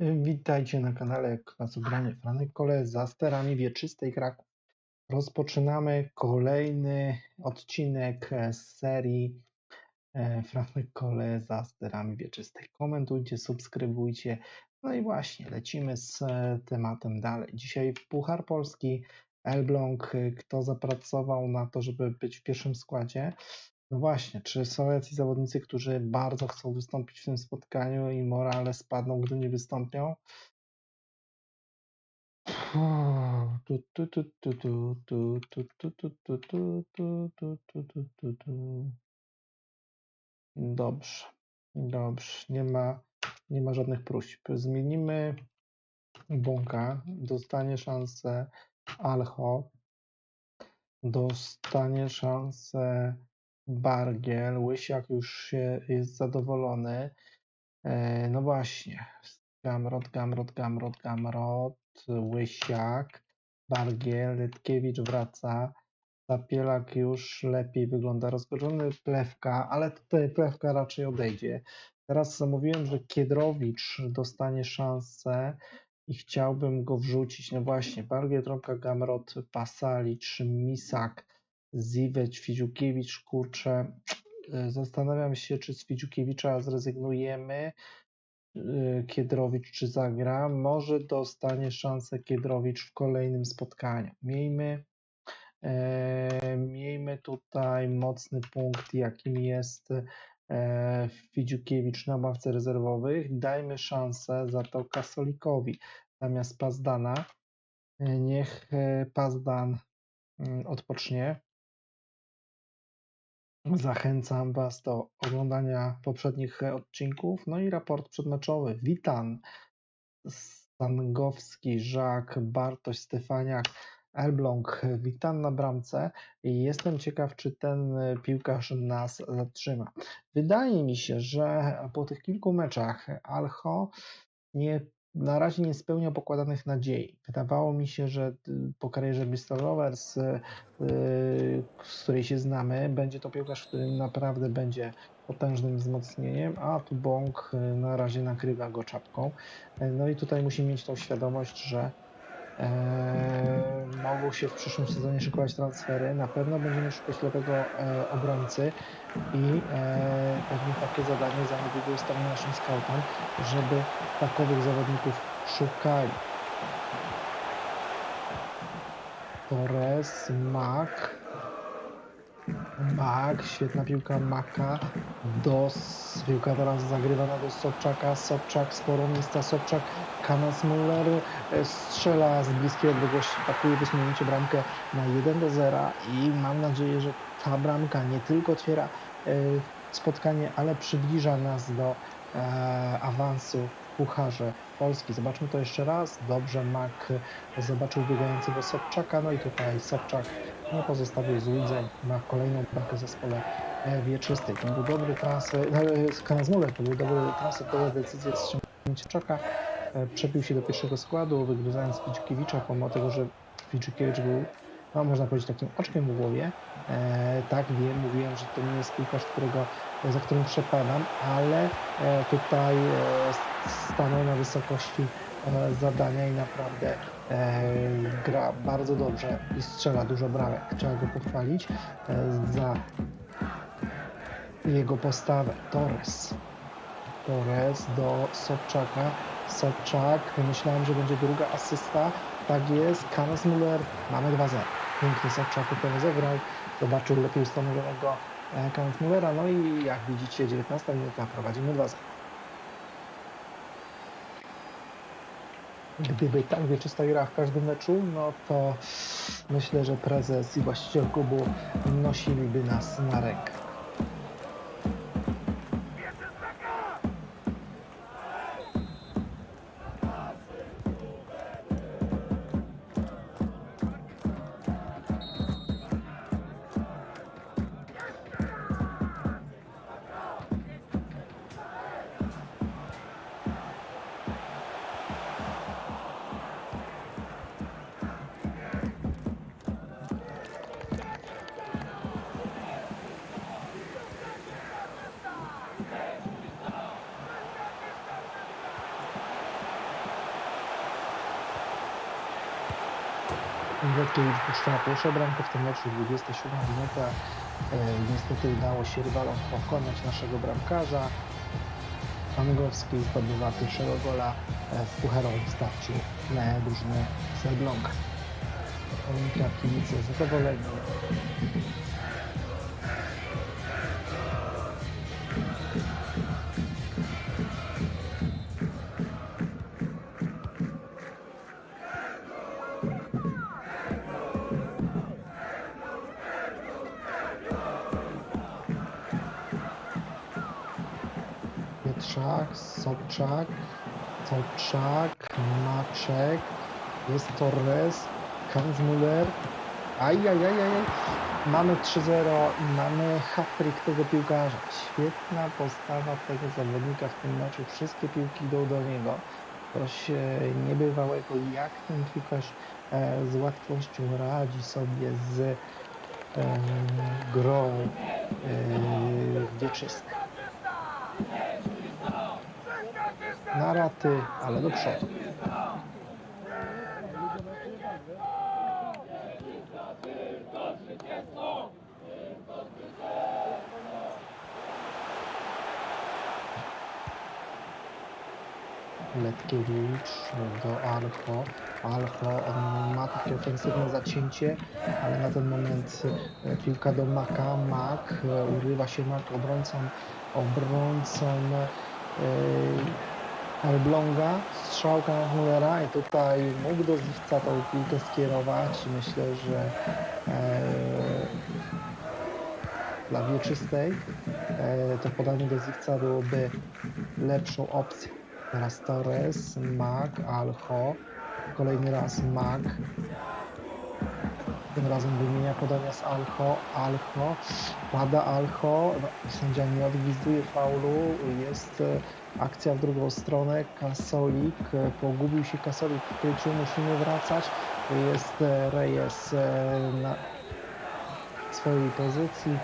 Witajcie na kanale Kwasobranie Franek Kole za sterami wieczystej Kraków. Rozpoczynamy kolejny odcinek e, z serii e, Franek Kole za sterami wieczystej. Komentujcie, subskrybujcie. No i właśnie, lecimy z e, tematem dalej. Dzisiaj Puchar Polski, Elbląg. Kto zapracował na to, żeby być w pierwszym składzie? No właśnie, czy są jacyś zawodnicy, którzy bardzo chcą wystąpić w tym spotkaniu i morale spadną, gdy nie wystąpią? Dobrze, dobrze, nie ma, nie ma żadnych próśb. Zmienimy Bąka, dostanie szansę Alho, dostanie szansę Bargiel, Łysiak już się jest zadowolony. E, no właśnie, Gamrot, Gamrot, Gamrot, Gamrot, Łysiak, Bargiel, Rytkiewicz wraca. Zapielak już lepiej wygląda, rozgorzony Plewka, ale tutaj Plewka raczej odejdzie. Teraz zamówiłem, że Kiedrowicz dostanie szansę i chciałbym go wrzucić. No właśnie, Bargiel, Trąbka, Gamrot, Pasalicz, Misak, Ziweć, Fidziukiewicz, kurczę. y, Zastanawiam się, czy z Fidziukiewicza zrezygnujemy. y, Kiedrowicz czy zagra. Może dostanie szansę Kiedrowicz w kolejnym spotkaniu. Miejmy, e, miejmy tutaj mocny punkt, jakim jest e, Fidziukiewicz na ławce rezerwowych. Dajmy szansę za to Kasolikowi zamiast Pazdana. E, Niech e, Pazdan mm, odpocznie. Zachęcam Was do oglądania poprzednich e, odcinków. No i raport przedmeczowy. Witan, Stangowski, Żak, Bartoś, Stefaniak, Elbląg. Witam na bramce jestem ciekaw, czy ten e, piłkarz nas zatrzyma. Wydaje mi się, że po tych kilku meczach Alcho nie, na razie nie spełnia pokładanych nadziei. Wydawało mi się, że y, po karierze Bristol Rovers, y, y, z której się znamy, będzie to piłkarz, który naprawdę będzie potężnym wzmocnieniem, a tu Bąk na razie nakrywa go czapką. No i tutaj musimy mieć tą świadomość, że e, mogą się w przyszłym sezonie szykować transfery. Na pewno będziemy szukać lewego e, obrońcy i e, pewnie takie zadanie zamówiły ustawione naszym scoutom, żeby takowych zawodników szukali. Torres, Mak, Mak, świetna piłka Maka, do piłka teraz zagrywana do Sobczaka, Sobczak, sporo miejsca, Sobczak, Kamas Muller e, strzela z bliskiej odległości, pakuje w ósmym minucie bramkę na 1 do 0 i mam nadzieję, że ta bramka nie tylko otwiera e, spotkanie, ale przybliża nas do e, awansu w Pucharze Polski. Zobaczmy to jeszcze raz. Dobrze, Mak zobaczył biegającego Sobczaka, no i tutaj Sobczak nie pozostawił złudzeń na kolejną bramkę zespole e, wieczystej. To był dobry transfer, no, Kanas Muller to był dobry transfer, dobra decyzja z ściągnięcia Czaka. E, Przebił się do pierwszego składu, wygryzając Fidzikiewicza, pomimo tego, że Fidzikiewicz był, no, można powiedzieć, takim oczkiem w głowie. E, tak, wiem, mówiłem, że to nie jest piłkarz, którego, za którym przepadam, ale e, tutaj e, stanął na wysokości e, zadania i naprawdę e, gra bardzo dobrze i strzela dużo bramek. Trzeba go pochwalić e, za jego postawę. Torres. Torres do Sobczaka. Sobczak, myślałem, że będzie druga asysta. Tak jest. Kanas Müller. Mamy 2-0. Pięknie Sobczak to rozegrał. Zobaczył lepiej ustanowionego e, Kanas Müllera. No i jak widzicie, 19 minuta prowadzimy 2-0. Gdyby tak wieczysta gra w każdym meczu, no to myślę, że prezes i właściciel klubu nosiliby nas na rękę. Puszcza pierwszą bramkę w tym meczu, 27 minuta. E, niestety udało się rywalom pokonać naszego bramkarza. Pangowski zdobywa pierwszego gola e, w pucharowym starciu na Elbląga. Olimpia kibice zadowoleni. Sobczak, Maczek, jest Torres, Kampfmüller. Ajajajaj. Mamy 3-0 i mamy hat-trick tego piłkarza. Świetna postawa tego zawodnika w tym meczu. Wszystkie piłki idą do niego. Coś e, niebywałego, jak ten piłkarz e, z łatwością radzi sobie z e, grą wieczystą. Na raty, ale do przodu. Letkiewicz do Alcho. Alcho ma takie ofensywne zacięcie, ale na ten moment e, piłka do Maka. Mak, e, urywa się Mak obrońcą, obrońcą e, Elbląga, strzałka na Mullera i tutaj mógł do Zliwca tą piłkę skierować. Myślę, że e, dla wieczystej e, to podanie do Zliwca byłoby lepszą opcją. Teraz Torres, Mac, Alcho, kolejny raz Mac. Tym razem wymienia podania z Alcho, Alcho, pada Alcho, no, sędzia nie odgwizduje faulu, jest e, akcja w drugą stronę, Kasolik, e, pogubił się Kasolik w kryciu, musimy wracać, jest e, Reyes e, na swojej pozycji,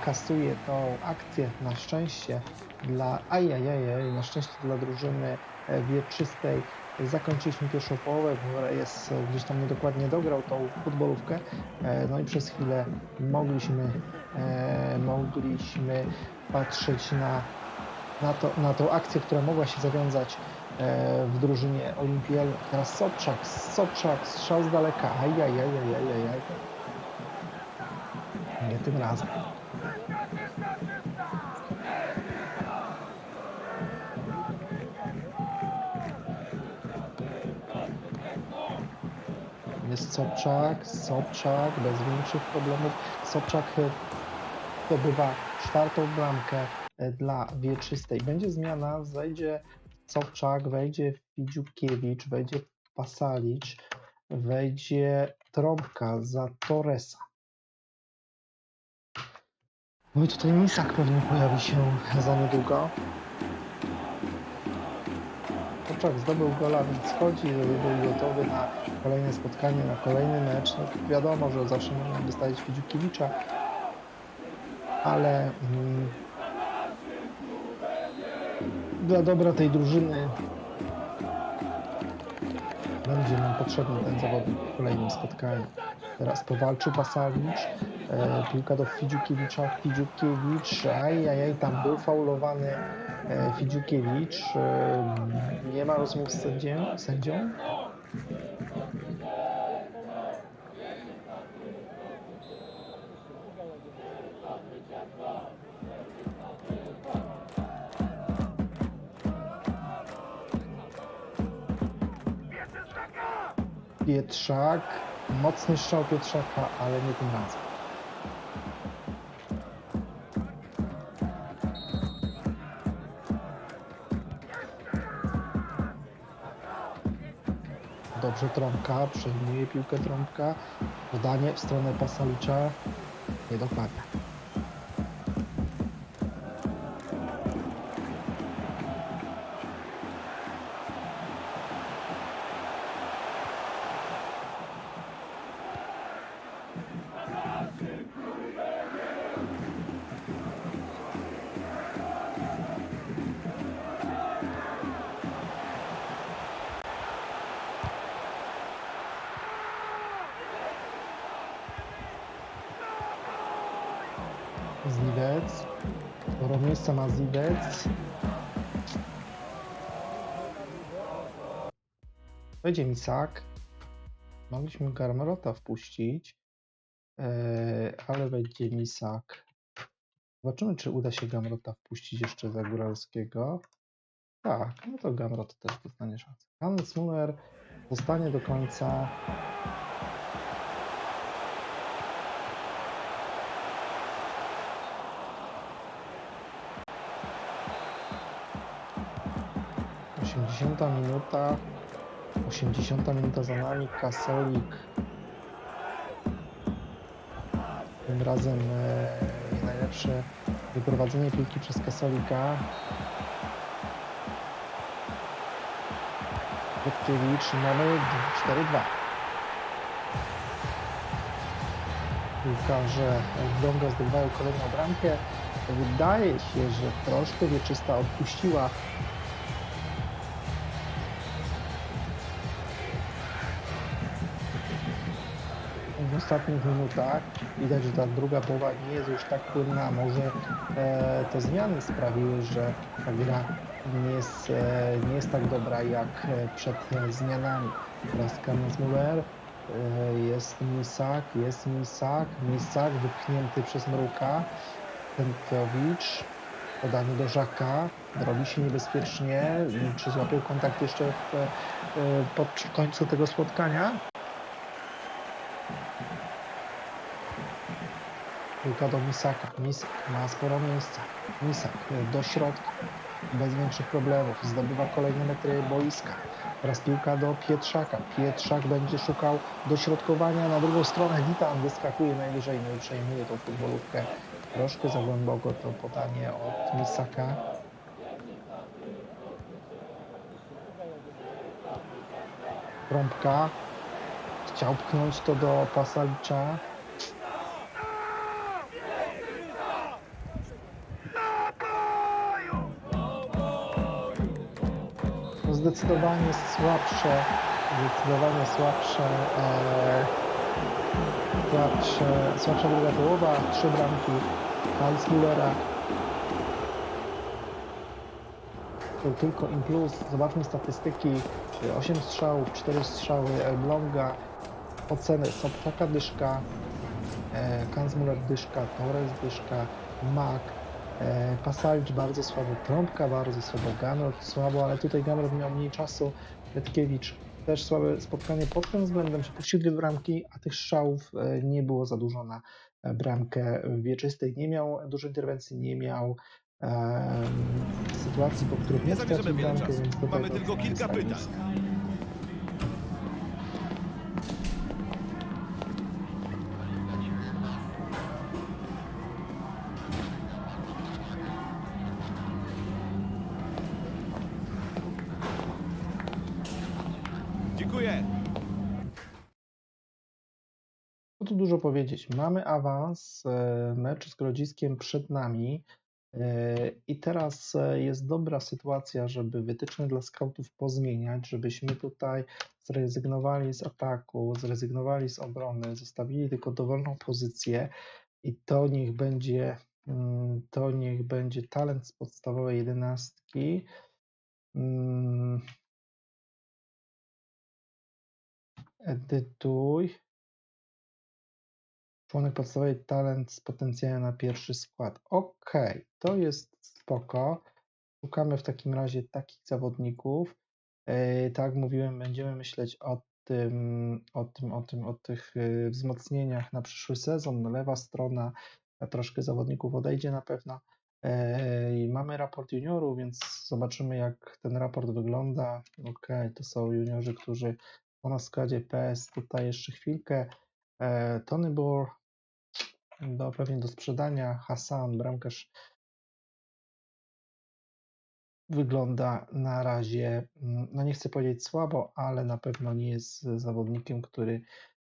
kasuje tą akcję na szczęście dla, ajajajaj, na szczęście dla drużyny wieczystej. Zakończyliśmy pierwszą połowę, bo Reyes gdzieś tam niedokładnie dograł tą futbolówkę, no i przez chwilę mogliśmy, mogliśmy patrzeć na na, to, na tą akcję, która mogła się zawiązać e, w drużynie Olimpiel. Teraz Sobczak, Sobczak, strzał z daleka. Ajajajajajajaj. Nie tym razem. Jest Sobczak, Sobczak bez większych problemów. Sobczak e, zdobywa czwartą bramkę dla Wieczystej. Będzie zmiana, wejdzie Sobczak, wejdzie Fidziukiewicz, wejdzie Pasalicz, wejdzie Trąbka za Torresa. No i tutaj Misak pewnie pojawi się za niedługo. Sobczak zdobył gola, więc chodzi, żeby był gotowy na kolejne spotkanie, na kolejny mecz. No, wiadomo, że zawsze można wystawić Fidziukiewicza, ale mm, dla dobra tej drużyny będzie nam potrzebny ten zawodnik w kolejnym spotkaniu. Teraz powalczył Pasawicz, e, piłka do Fidziukiewicza, Fidziukiewicz, ajajaj, tam był faulowany e, Fidziukiewicz, e, nie ma rozmów z sędzią, sędzią. Pietrzak, mocny strzał Pietrzaka, ale nie tym razem. Dobrze Trąbka, przejmuje piłkę Trąbka, podanie w stronę Pasalicza, niedokładnie. Ziwec. Będzie Misak. Mogliśmy Garmerota wpuścić, e, ale będzie Misak. Zobaczymy, czy uda się Gamrota wpuścić jeszcze za Góralskiego. Tak, no to Gamrot też dostanie szansę. Hans Muller zostanie do końca. Minuta. 80 minuta za nami. Kasolik. Tym razem e, najlepsze wyprowadzenie piłki przez Kasolika. Wojtkiewicz, mamy 4-2. Piłkarze Donga zdobywają kolejną bramkę. Wydaje się, że troszkę wieczysta odpuściła ostatnich minutach. Widać, że ta druga połowa nie jest już tak płynna. Może e, te zmiany sprawiły, że ta gra nie jest, e, nie jest tak dobra jak e, przed e, zmianami. Teraz Muller, e, jest Misak, jest Misak, Misak wypchnięty przez Mruka, Pętkiewicz, podanie do Żaka, robi się niebezpiecznie, czy złapią kontakt jeszcze w, e, pod końcu tego spotkania? Piłka do Misaka. Misak ma sporo miejsca. Misak e, do środka. Bez większych problemów. Zdobywa kolejne metry boiska. Teraz piłka do Pietrzaka. Pietrzak będzie szukał dośrodkowania na drugą stronę. Witan wyskakuje najwyżej, no przejmuje tą futbolówkę. Troszkę za głęboko to podanie od Misaka. Trąbka. Chciał pchnąć to do Pasalicza. Zdecydowanie słabsze, zdecydowanie słabsze, e, słabsze, słabsza druga połowa, trzy bramki Hans Müllera. To tylko in plus, zobaczmy statystyki, 8 strzałów, 4 strzały Elbląga, oceny Sobczaka dyszka, e, Kansmuller dyszka, Torres dyszka, Mak, E, Pasalic bardzo słabo, Trąbka bardzo słabo, Gamrot słabo, ale tutaj Gamrot miał mniej czasu, Letkiewicz też słabe spotkanie pod tym względem, że puścił dwie bramki, a tych strzałów e, nie było za dużo na e, bramkę wieczystej. Nie miał dużej interwencji, nie miał em, sytuacji, po których Nie nie stracił bramkę, więc tutaj Mamy tylko kilka pytań. Dużo powiedzieć? Mamy awans, e, mecz z Grodziskiem przed nami e, i teraz e, jest dobra sytuacja, żeby wytyczne dla skautów pozmieniać, żebyśmy tutaj zrezygnowali z ataku, zrezygnowali z obrony, zostawili tylko dowolną pozycję i to niech będzie, mm, to niech będzie talent z podstawowej jedenastki. Mm, Edytuj. Członek podstawowej talent z potencjałem na pierwszy skład. Ok, to jest spoko. Szukamy w takim razie takich zawodników. E, tak mówiłem, będziemy myśleć o tym, o tym, o tym, o tych e, wzmocnieniach na przyszły sezon. Lewa strona, troszkę zawodników odejdzie na pewno. I mamy raport juniorów, więc zobaczymy jak ten raport wygląda. Ok, to są juniorzy, którzy są na składzie PS. Tutaj jeszcze chwilkę. Tony Boer do, pewnie do sprzedania. Hassan, bramkarz wygląda na razie, mm, no nie chcę powiedzieć słabo, ale na pewno nie jest zawodnikiem, który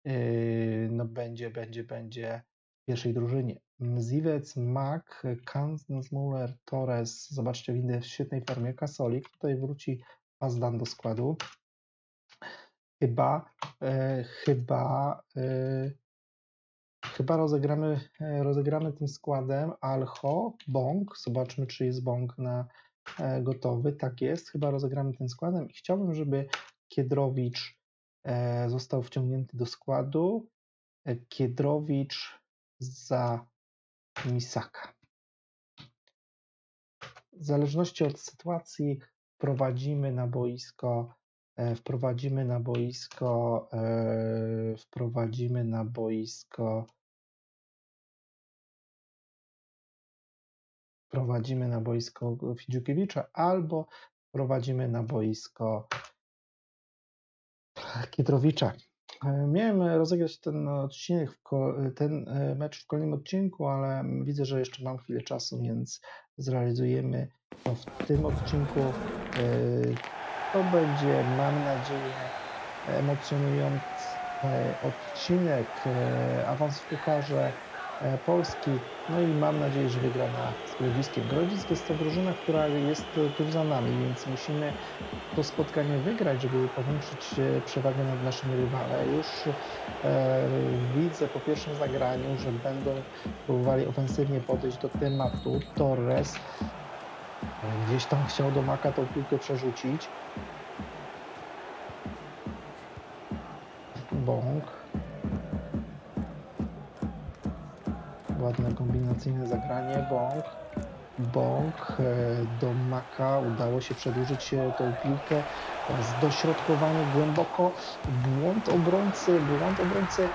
yy, no będzie, będzie, będzie w pierwszej drużynie. Ziwec, Mak, Kanzmuller, Torres, zobaczcie, windy w świetnej formie. Kasolik, tutaj wróci Pazdan do składu. Chyba, e, chyba e, Chyba rozegramy, e, rozegramy tym składem Alcho, Bąk. Zobaczmy, czy jest Bąk na e, gotowy. Tak jest, chyba rozegramy tym składem i chciałbym, żeby Kiedrowicz e, został wciągnięty do składu. Kiedrowicz za Misaka. W zależności od sytuacji wprowadzimy na boisko, wprowadzimy na boisko, wprowadzimy na boisko, wprowadzimy na boisko Fidziukiewicza albo wprowadzimy na boisko Kietrowicza. E, Miałem rozegrać ten odcinek, ten e, mecz w kolejnym odcinku, ale widzę, że jeszcze mam chwilę czasu, więc zrealizujemy to w tym odcinku. E, To będzie, mam nadzieję, emocjonujący odcinek, awans w Pucharze Polski, no i mam nadzieję, że wygrana z Grodziskiem. Grodzisk jest to drużyna, która jest tuż za nami, więc musimy to spotkanie wygrać, żeby powiększyć e, przewagę nad naszymi rywale. Już e, widzę po pierwszym zagraniu, że będą próbowali ofensywnie podejść do tematu. Torres e, gdzieś tam chciał do Maka tą piłkę przerzucić. Bąk. Ładne kombinacyjne zagranie. Bąk. Bąk e, do Maka. Udało się przedłużyć tą piłkę. Teraz dośrodkowanie głęboko. Błąd obrońcy. Błąd obrońcy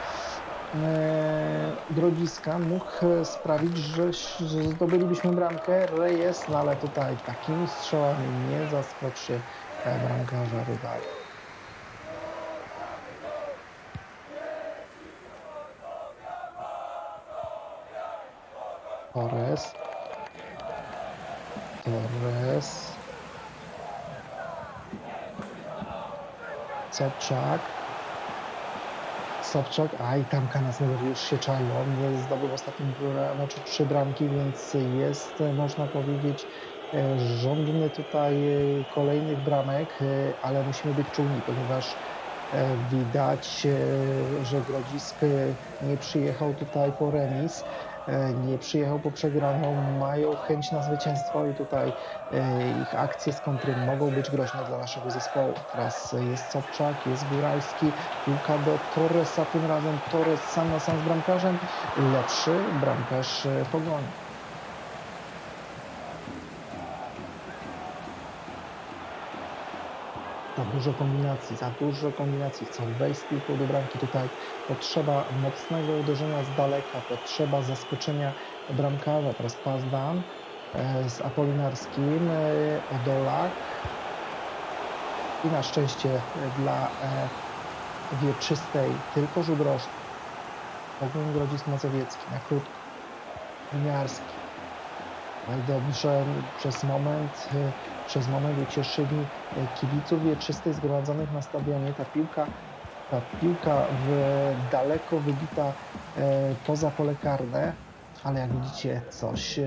Grodziska mógł e, sprawić, że, że zdobylibyśmy bramkę. Reyes, no ale tutaj takimi strzałami nie zaskoczy bramkarza rywala. Torres. Torres. Sobczak. Sobczak, a i tam Kanasner już się. On nie zdobył w ostatnim meczu trzy bramki, więc jest, e, można powiedzieć, e, żądny tutaj e, kolejnych bramek, ale musimy być czujni, ponieważ widać, e, że Grodzisk nie przyjechał tutaj po remis, e, nie przyjechał po przegraną, mają chęć na zwycięstwo i tutaj e, ich akcje z kontry mogą być groźne dla naszego zespołu. Teraz jest Sobczak, jest Góralski, piłka do Torresa, tym razem Torres sam na sam z bramkarzem, lepszy bramkarz Pogoni. Dużo kombinacji, za dużo kombinacji. Chcą wejść piłką do bramki. Tutaj potrzeba mocnego uderzenia z daleka, potrzeba zaskoczenia bramkarza. Teraz pas Dan e, z Apolinarskim, e, Odolak. I na szczęście dla e, Wieczystej tylko rożny. Pogoń Grodzisk Mazowiecki na krótko. Winiarski. Dobrze przez moment, e, przez moment ucieszyli e, kibiców wieczystych zgromadzonych na stadionie. Ta piłka, ta piłka w, daleko wybita e, poza pole karne, ale jak widzicie coś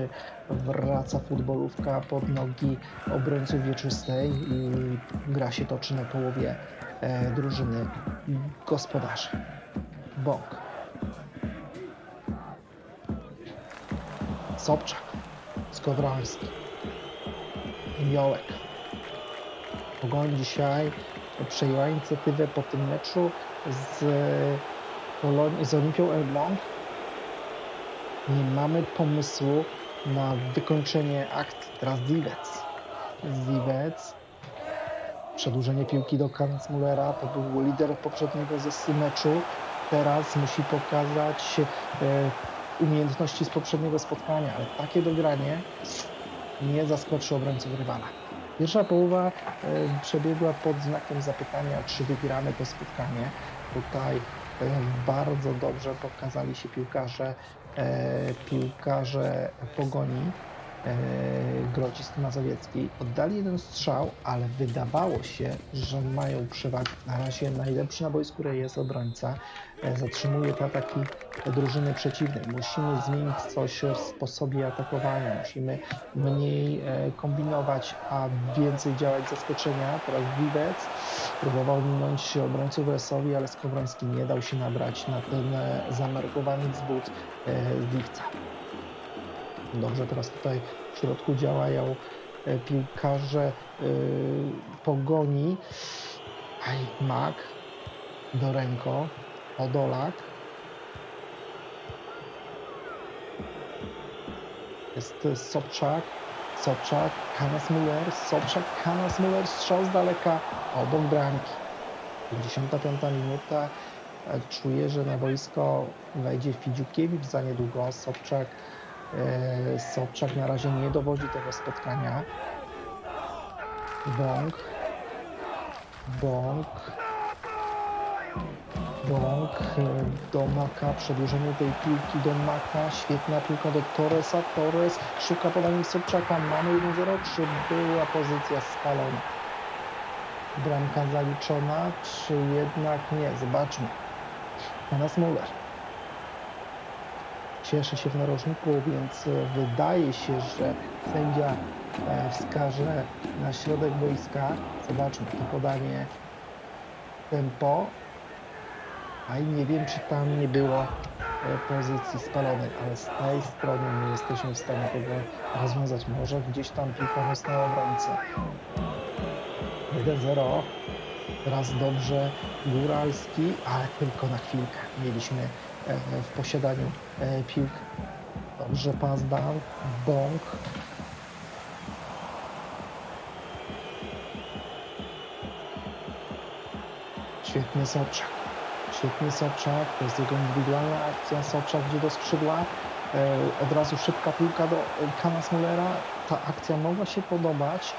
wraca futbolówka pod nogi obrońców wieczystej i gra się toczy na połowie drużyny gospodarzy. Bąk. Sobczak. Skowroński. Miołek. Pogoń dzisiaj przejęła inicjatywę po tym meczu z, z Olimpią Elbląg. Nie mamy pomysłu na wykończenie akcji. Teraz Zivec. Zivec. Przedłużenie piłki do Kancmullera. To był lider poprzedniego ze meczu. Teraz musi pokazać e, umiejętności z poprzedniego spotkania, ale takie dogranie nie zaskoczy obrońców rywala. Pierwsza połowa e, przebiegła pod znakiem zapytania, czy wygramy to spotkanie. Tutaj e, bardzo dobrze pokazali się piłkarze, e, piłkarze Pogoni, Grodzisk Mazowiecki. Oddali jeden strzał, ale wydawało się, że mają przewagę. Na razie najlepszy na boisku jest obrońca. E, zatrzymuje te ataki drużyny przeciwnej. Musimy zmienić coś w sposobie atakowania. Musimy mniej e, kombinować, a więcej działać z zaskoczenia. Teraz Wiwec Próbował minąć obrońców Resowi, ale Skowroński nie dał się nabrać na ten e, zamarkowany wzbód e, Zdiwca. Dobrze, teraz tutaj w środku działają e, piłkarze e, pogoni. Aj, Mak, Dorenko, Odolak. Jest e, Sobczak, Sobczak, Kanas Müller, Sobczak, Kanas Müller, strzał z daleka, obok bramki. 55 minuta. Czuję, że na boisko wejdzie Fidziukiewicz za niedługo. Sobczak, Sobczak na razie nie dowodzi tego spotkania. Bąk. Bąk. Bąk e, do Maka, przedłużenie tej piłki do Maka, świetna piłka do Torresa, Torres szuka podania Sobczaka, mamy 1-0, czy była pozycja spalona? Bramka zaliczona, czy jednak nie? Zobaczmy. Jonas Muller. Cieszy się w narożniku, więc e, wydaje się, że sędzia e, wskaże na środek boiska. Zobaczmy to podanie tempo. A i nie wiem, czy tam nie było e, pozycji spalonej, ale z tej strony nie jesteśmy w stanie tego rozwiązać. Może gdzieś tam piłka wysnęła obrońcę. 1-0. Teraz dobrze Góralski, ale tylko na chwilkę. Mieliśmy w posiadaniu e, piłkę. Dobrze pas dał. Bąk. Świetny Sobczak. Świetny Sobczak. To jest jego indywidualna akcja. Sobczak idzie do skrzydła. E, Od razu szybka piłka do e, Kanas Mullera. Ta akcja mogła się podobać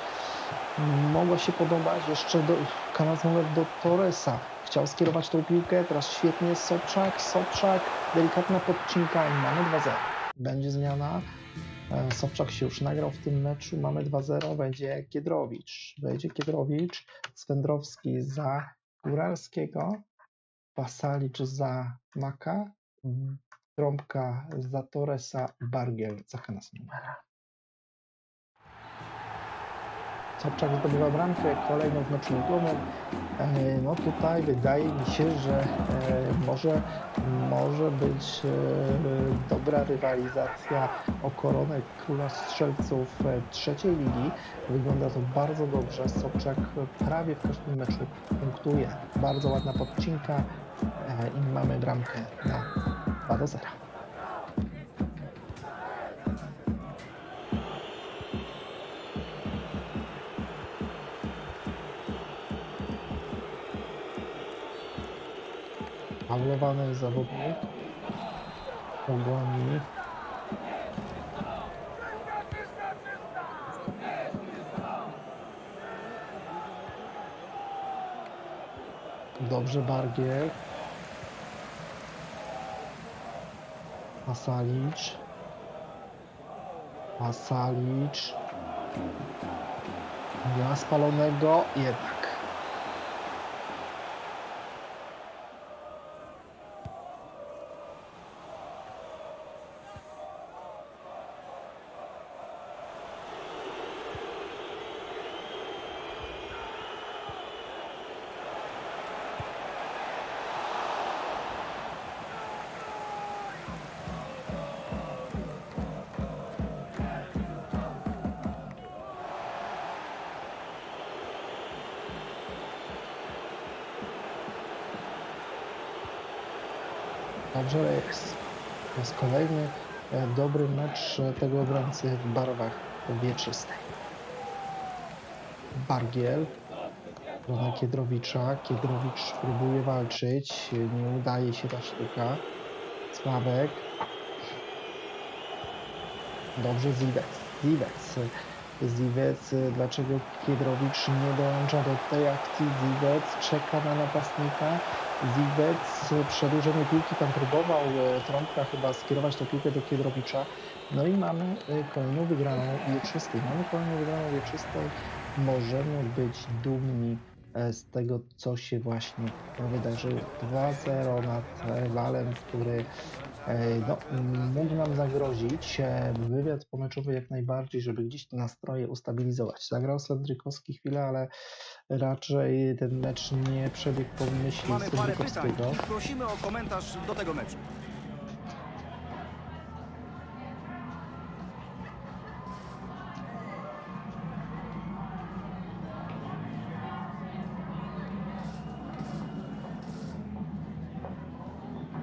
mogła się podobać jeszcze do Kanas Muller do Torresa. Chciał skierować tą piłkę, teraz świetnie Sobczak, Sobczak, delikatna podcinka i mamy 2-0. Będzie zmiana. E, Sobczak się już nagrał w tym meczu, mamy 2-0, będzie Kiedrowicz. Wejdzie Kiedrowicz, Swędrowski za Góralskiego, Pasalicz za Maka, Trąbka za Torresa, Bargiel za Mullera. Sobczak zdobywa bramkę, kolejną w meczu ligowym. E, No tutaj wydaje mi się, że e, może, może być e, dobra rywalizacja o koronę króla strzelców trzeciej ligi. Wygląda to bardzo dobrze. Sobczak prawie w każdym meczu punktuje. Bardzo ładna podcinka i mamy bramkę na 2 do 0. Faulowany zawodnik. Pogoni. Dobrze Bargiel. Pasalicz. Pasalicz. Dla spalonego jednak. Kolejny e, dobry mecz e, tego obrońcy w barwach wieczystej. Bargiel. Strona Kiedrowicza. Kiedrowicz próbuje walczyć. Nie udaje się ta sztuka. Sławek. Dobrze Ziwec. Ziwec. Ziwec. Dlaczego Kiedrowicz nie dołącza do tej akcji? Ziwec czeka na napastnika. Ziwec, przedłużenie piłki tam próbował e, Trąbka chyba skierować tę piłkę do Kiedrowicza. No i mamy e, kolejną wygraną wieczystej. Mamy kolejną wygraną wieczystej. Możemy być dumni e, z tego, co się właśnie wydarzyło. 2-0 nad Walem, który No, m, mógł nam zagrozić e, wywiad pomeczowy jak najbardziej, żeby gdzieś te nastroje ustabilizować. Zagrał Sandrykowski chwilę, ale raczej ten mecz nie przebiegł po myśli Mamy parę pytań i prosimy o komentarz do tego meczu.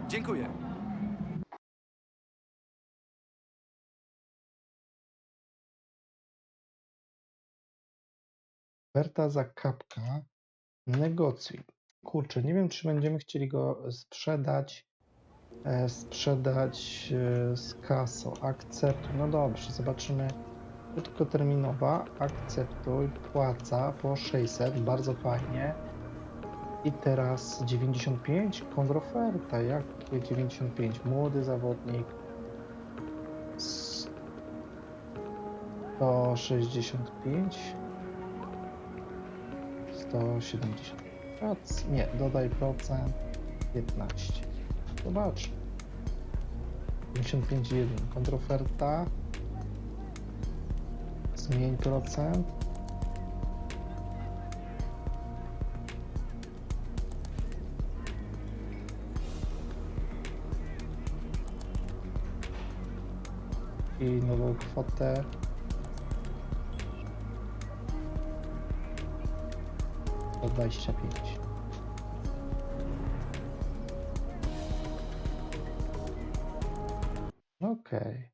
Dziękuję. Oferta za kapka. Negocjuj. Kurczę, nie wiem, czy będziemy chcieli go sprzedać. E, sprzedać e, z kasą. Akceptuj. No dobrze, zobaczymy. Krótkoterminowa. Akceptuj. Płaca po 600. Bardzo fajnie. I teraz 95. Kontroferta. Jak 95? Młody zawodnik. 165. 170. Proc- Nie, dodaj procent 15. Zobacz. 55,1. Kontroferta. Zmień procent. I nową kwotę. 25. Okej.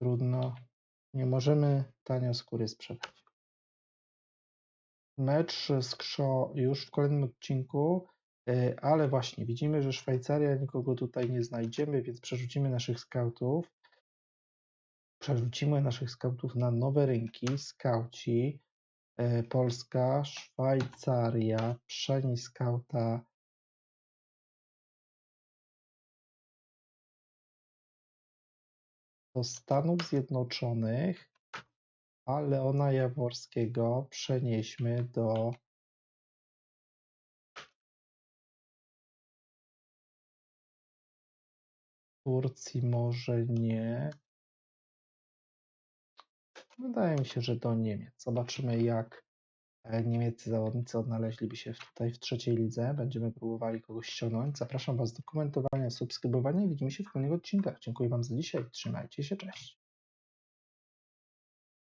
Trudno. Nie możemy tanio skóry sprzedać. Mecz z Krzo już w kolejnym odcinku, y, ale właśnie widzimy, że Szwajcaria nikogo tutaj nie znajdziemy, więc przerzucimy naszych skautów. Przerzucimy naszych skautów na nowe rynki. Skauci. Y, Polska, Szwajcaria, przenieść skauta do Stanów Zjednoczonych, a Leona Jaworskiego przenieśmy do Turcji, może nie. Wydaje mi się, że do Niemiec. Zobaczymy, jak e, niemieccy zawodnicy odnaleźliby się tutaj w trzeciej lidze. Będziemy próbowali kogoś ściągnąć. Zapraszam Was do komentowania, subskrybowania i widzimy się w kolejnych odcinkach. Dziękuję Wam za dzisiaj. Trzymajcie się, cześć.